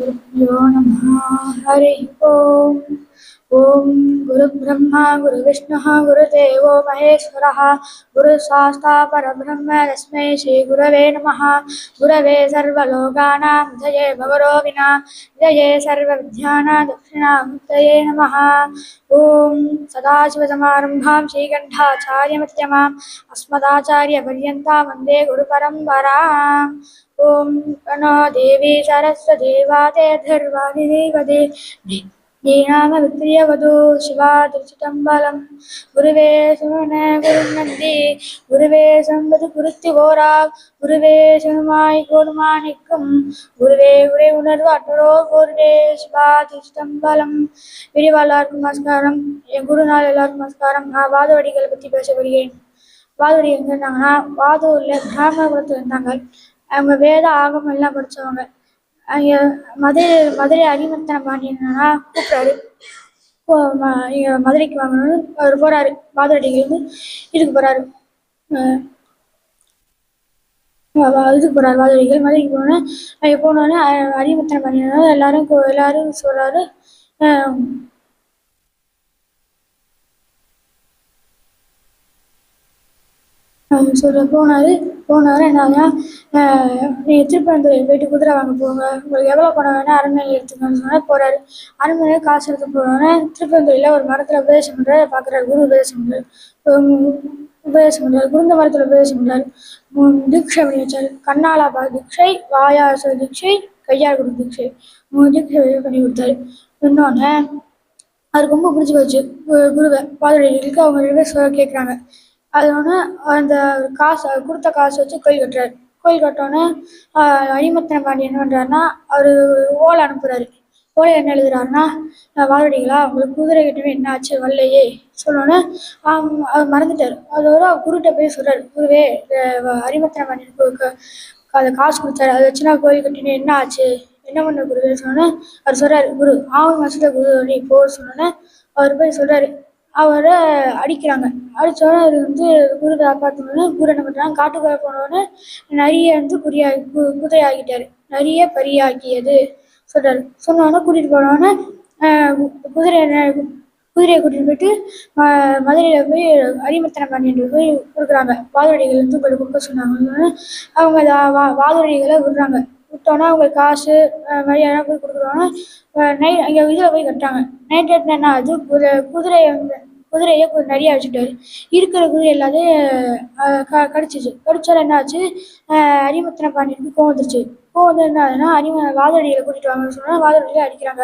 गुरुभ्यो नमः हरिः ओम् ॐ गुरुब्रह्मा, गुरुविष्णुः, गुरुदेवो महेश्वरः गुरुशास्ता परब्रह्म तस्मै श्रीगुरवे नमः। गुरवे सर्वलोकानां, जये भवरोगिणा जये सर्वविद्यानां, दक्षिणामुक्तये नमः। ॐ सदाशिवसमारम्भां श्रीकण्ठाचार्यमध्यमाम् अस्मदाचार्यपर्यन्तां वंदे गुरुपरम्पराम् ॐ प्रणो देवी सरस्वती वाते ீநாமவித்ரியவதூ சிவா திருச்சிதம்பலம் குருவே சுமன குருநந்தி. குருவே சம்பது குருத்தி ஓரா. குருவே சுமாய் கோருமானிக்கும் குருவே உரை உணர்வு அற்றரோ குருவே சிவா திருச்சிதம்பலம் விரிவா எல்லாருக்கும் நமஸ்காரம். என் குருநாள் எல்லாருக்கும் நமஸ்காரம். நான் வாதவடிகளை பற்றி பேச வருகிறேன் வாதவடி எங்கே இருந்தாங்கன்னா வாதூரில் பிராமண இருந்தாங்க. அவங்க வேத ஆகமம் எல்லாம் படித்தவங்க மதுரை மதுரை அரிமர்த்தன பாண்டியனா கூப்பிட்றாரு. இங்கே மதுரைக்கு வாங்கணும்னு அவர் போறாரு. வாதவடியிலேருந்து இதுக்கு போறாரு. இதுக்கு போறாரு வாதவடிகள் மதுரைக்கு போனோன்னே அங்கே போனோடனே அரிமர்த்தன பாண்டியனா எல்லாரும் எல்லாரும் சொல்றாரு சொல்ல போனார் போனார் என்னாங்க நீங்கள் திருப்பரந்துரை போயிட்டு குதிரை வாங்க போங்க. உங்களுக்கு எவ்வளோ பணம் வேணால் அரண்மனையில் எடுத்துக்கணும்னு சொன்னால் போறாரு. அரண்மனையில் காசு எடுத்து போனோன்னே திருப்பரந்துரையில் ஒரு மரத்தில் உபதேசம் பண்ணுறாரு பார்க்குறாரு குரு உபதேசம் பண்ணுறாரு உபதேசம் பண்ணுறாரு குருந்த மரத்தில் உபதேசம் பண்ணுறாரு தீட்சை பண்ணி வச்சார். கண்ணாலா பா தீட்சை வாயாச தீட்சை கையால் கொடு தீட்சை. மூணு தீட்சை பண்ணி கொடுத்தாரு. இன்னொன்று அது ரொம்ப பிடிச்சி போச்சு. குருவை. பாதடிகளுக்கு அவங்க ரெண்டு பேர் கேட்குறாங்க அதோட அந்த காசு கொடுத்த காசு வச்சு கோயில் கட்டுறாரு. கோயில் கட்டோன்னே அடிமத்தன பாண்டி என்ன பண்ணுறாருன்னா அவர் ஓலை அனுப்புகிறாரு ஓலை என்ன எழுதுறாருன்னா வாரடிங்களா உங்களுக்கு குதிரை கிட்டவே என்ன ஆச்சு வரலையே? சொன்னோன்னே அவர் மறந்துட்டார். அதோட குருகிட்ட போய் சொல்கிறார் குருவே அரிமத்தன பாண்டியனுக்கு அதை காசு கொடுத்தாரு. அதை வச்சு நான் கோயில் கட்டினேன் என்ன ஆச்சு? என்ன பண்ண குரு? சொன்னோன்னே அவர் சொல்கிறாரு குரு ஆவணி மாதத்தில் குரு நீ போ. சொன்னோன்னே அவர் போய் சொல்கிறாரு அவரை அடிக்கிறாங்க. அடிச்சோடனே அவர் வந்து குரு காப்பாற்றணுன்னு குரு என்ன பண்ணுறாங்க காட்டுக்குள்ளே போனோடனே நிறைய வந்து குறியா கு குதிரையாகிட்டாரு. நிறைய பரியாக்கியது சொல்றாரு. சொன்னோடனே கூட்டிகிட்டு போனோடனே குதிரை குதிரையை கூட்டிகிட்டு போயிட்டு ம- போய் அரிமத்தன பண்ணிட்டு போய் கொடுக்குறாங்க. வாதுரடிகள் வந்து உங்களுக்கு கொடுக்க சொன்னாங்க அவங்க வா வாதடிகளை விடுறாங்க. விட்டோன்னா அவங்க காசு அஹ் மரியாதை போய் கொடுக்குறோன்னா நை அங்கே இதில் போய் கட்டுறாங்க. நைட் என்ன ஆகுது குதிரை குதிரையை வந்து குதிரையை கொஞ்சம் நிறையா வச்சுட்டாரு இருக்கிற குதிரை எல்லாத்தையும் க கடிச்சிச்சு. கடிச்சோட என்ன ஆச்சு அரிமத்தனை பாண்டியனுக்கு கோவம் வந்துருச்சு. கோவம் வந்து என்ன ஆகுதுன்னா அரிம வாதடியில் கூட்டிட்டு வாங்கன்னு சொன்னா வாதடியில அடிக்கிறாங்க.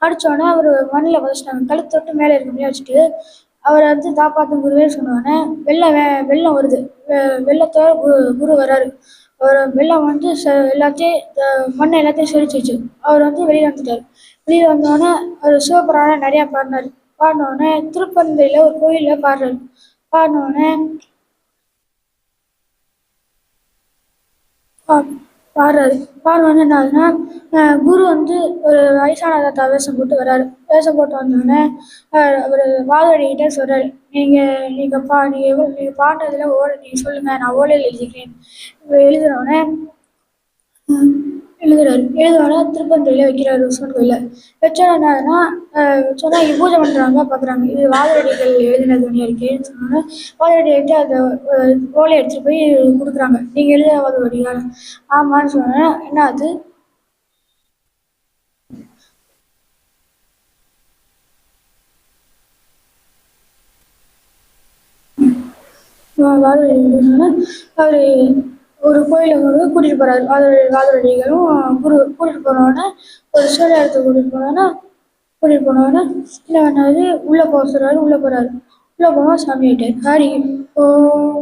அடித்தோடனே அவர் மண்ணில் புதைச்சிட்டாங்க. கழுத்து தொட்டு மேலே இருக்க முடியாது வச்சுட்டு அவரை வந்து காப்பாற்றும் குருவே சொன்னோடனே வெள்ளம் வெள்ளம் வருது. வெ- வெள்ளத்தோட குரு குரு வராரு அவர் வெள்ளம் வந்து எல்லாத்தையும் அஹ் மண்ணை எல்லாத்தையும் சொரிச்சிச்சு அவர் வந்து வெளியில் வந்துட்டார். வெளியில் வந்தோடனே அவர் சிவபுராணம் நிறையா பாடினார். பாடினோடனே திருப்பந்தியில் ஒரு கோயிலில் பாடுறாரு. பாடினோடனே பா- பாடுறாரு வந்து என்ன ஆகுதுன்னா குரு வந்து ஒரு வயசான தாத்தா வேஷம் போட்டு வர்றாரு. வேஷம் போட்டு வந்தோடனே அவர் வாதடிக்கிட்டே சொல்கிறாரு நீங்கள் நீங்கள் பா நீங்கள் நீங்கள் பாடுறதுல ஓட நீங்கள் சொல்லுங்கள் நான் ஓலையில் எழுதிக்கிறேன். இவர் எழுதுனோடனே எழுதுறாரு எழுதுவானா திருப்பந்தூரில் வைக்கிறாரு உஸ்மான் கோயிலில் வச்சோன்னா என்ன ஆகுதுன்னா அஹ் பூஜை பண்ணுறாங்க பார்க்குறாங்க இது வாதடிகள் எழுதின துணியாக இருக்கேன்னு சொன்னோன்னே வாதடி எடுத்து அந்த ஓலையை எடுத்துகிட்டு போய் கொடுக்குறாங்க. நீங்கள் எழுத வாதடிகள் ஆமான்னு சொன்னோன்னே என்ன ஆகுது வாதவடி எழுதுனோடனே அவர் ஒரு கோயிலுக்கு வந்து கூட்டிகிட்டு போகிறாரு வாதடி வாதடிகளும் குரு கூட்டிகிட்டு போனோடனே ஒரு சில இடத்துக்கு கூட்டிகிட்டு போனோடனே கூட்டிகிட்டு போனோடனே இல்லை பண்ணாரு உள்ளே போக சொல்கிறாரு உள்ளே போகிறாரு உள்ளே போனால் சாமி ஆயிட்டார் சாரி ஓ